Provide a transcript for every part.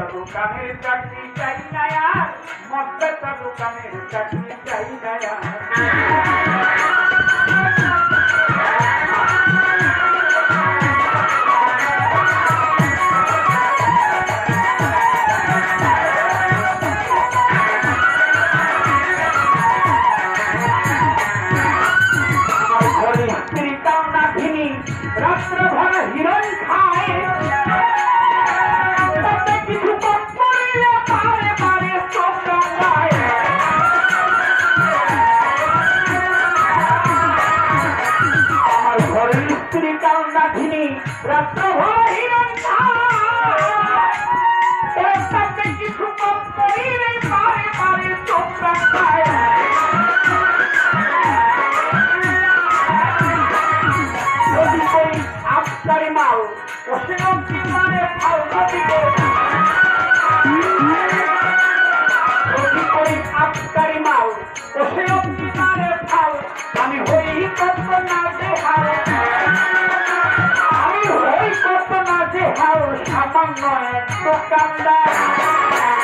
তবু কামের চাকরি চাই না আর মদ তবু কামের চাকরি চাই না tocando.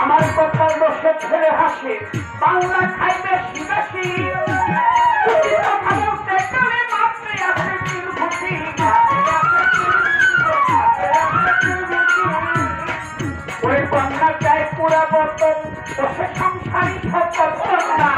আমার কথার বসে ছেলে হাসে, বাংলা খাই বেশি বেশি ওই কন্যা চাই পুরা বর্তন বসে সংসারী সত্য কন্যা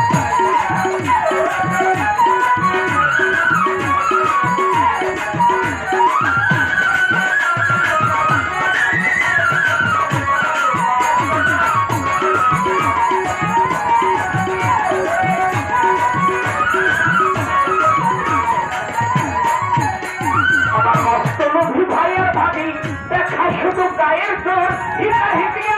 প্রভু ভাইয়া ভাবি দেখা শুধু গায়ের জোর হিতা হিতিয়া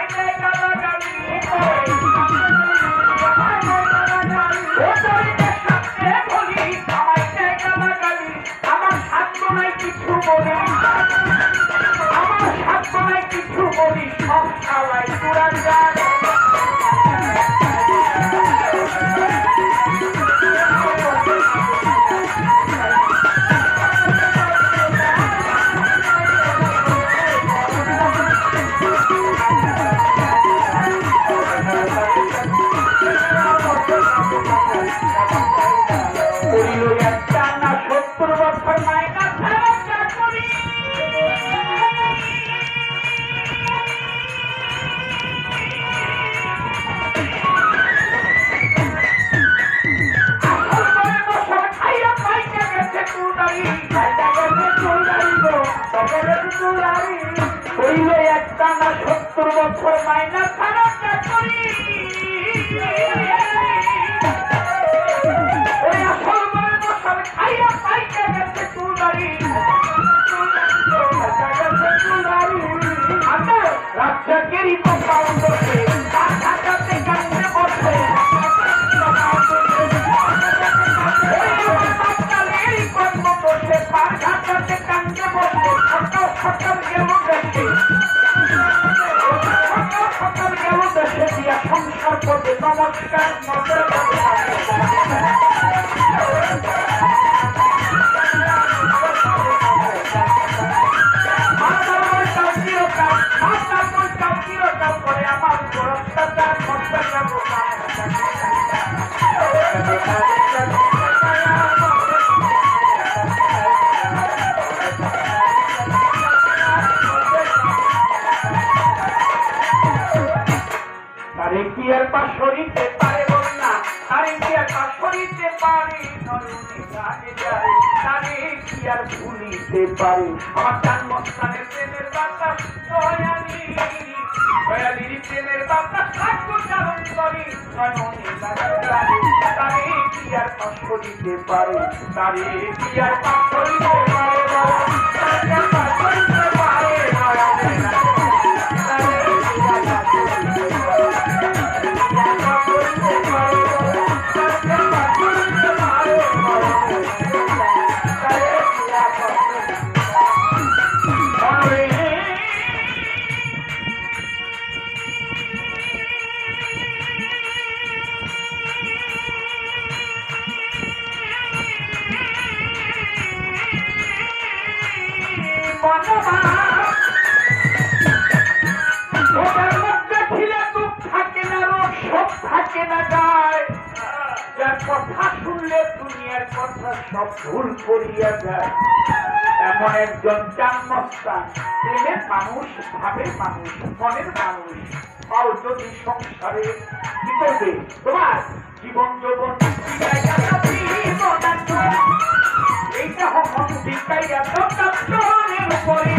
চুলারি গো সকলের চুলারি হইলে একটা না সত্তর বছর মাইনা চাকরি ওই আর পা সরিতে পারে কি আর পা সরিতে পারে তারে কি আর ভুলিতে পারে? আমার জন্মস্থানের প্রেমের বাতাস, দয়ালি, দয়ালির প্রেমের বাতাস, থাকব চালন করি তারে কি পা সরিতে পারে? তারে কি পা সরিতে পারে থাকে না গায় যার কথা শুনলে দুনিয়ার কথা সব ভুল করিয়া যায়। এমন একজন জন্মস্থান। প্রেমের মানুষ, ভাবের মানুষ, মনের মানুষ। পাও যদি সংসারে করবে তোমার জীবন যৌবন এইটা হন শিখাইয়া তো